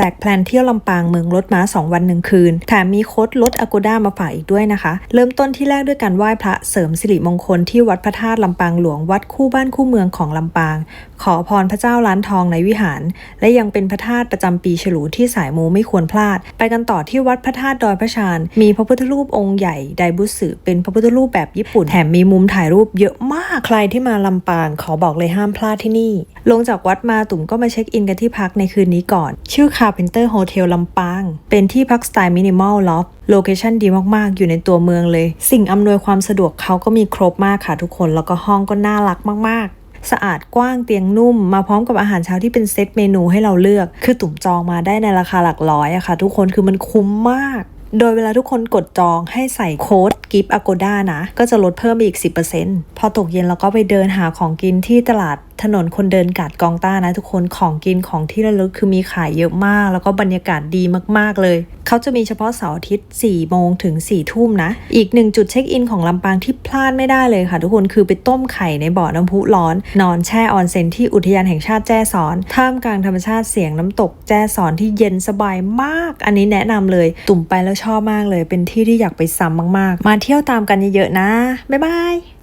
จกแพลนเที่ยวลำปางเมืองรถม้า 2 วันหนึ่งคืน แถมมีโค้ดลดอ g ก d a มาฝากอีกด้วยนะคะ เริ่มต้นที่แรกด้วยการไหว้พระเสริมสิริมงคลที่วัดพระธาตุลำปางหลวงวัดคู่บ้านคู่เมืองของลำปาง ขอพรพระเจ้าล้านทองในวิหาร และยังเป็นพระธาตุประจำปีฉลูที่สายมูไม่ควรพลาด ไปกันต่อที่วัดพระธาตุดอยพระชานมีพระพุทธรูปองค์ใหญ่ไดบุสึเป็นพระพุทธรูปแบบญี่ปุ่นแถมมีมุมถ่ายรูปเยอะมากใครที่มาลำปาง ขอบอกเลยห้ามพลาดที่นี่ ลงจากวัดมาตุ่มก็มาเช็คอินกันที่พักในคืนนี้ก่อน ชื่อ Carpenter Hotel ลำปาง เป็นที่พักสไตล์มินิมอลล็อฟโลเคชันดีมาก ๆ อยู่ในตัวเมืองเลย สิ่งอำนวยความสะดวกเขาก็มีครบมากค่ะทุกคน แล้วก็ห้องก็น่ารักมาก ๆ สะอาดกว้างเตียงนุ่ม มาพร้อมกับอาหารเช้าที่เป็นเซตเมนูให้เราเลือก คือตุ่มจองมาได้ในราคาหลักร้อยอะค่ะ ทุกคนคือมันคุ้มมากโดยเวลาทุกคนกดจองให้ใส่โค้ดกิฟต์อ g ก d a นะ ก็จะลดเพิ่มไปอีก 10%พอตกเย็นเราก็ไปเดินหาของกินที่ตลาด ถนนคนเดินกาดกองต้านะทุกคนของกินของที่ระลึกคือมีขายเยอะมาก แล้วก็บรรยากาศดีมากๆเลย เขาจะมีเฉพาะเสาร์อาทิตย์4โมงถึง4ทุ่มนะ อีกหนึ่งจุดเช็คอินของลำปางที่พลาดไม่ได้เลยค่ะ ทุกคนคือไปต้มไข่ในบ่อน้ำพุร้อน นอนแช่ออนเซ็นที่อุทยานแห่งชาติแจ้ซ้อน ท่ามกลางธรรมชาติเสียงน้ำตกแจ้ซ้อนที่เย็นสบายมาก อันนี้แนะนำเลย ตุ่มไปแล้วชอบมากเลย เป็นที่ที่อยากไปซ้ำมาก ๆ มาเที่ยวตามกันเยอะๆนะบ๊ายบาย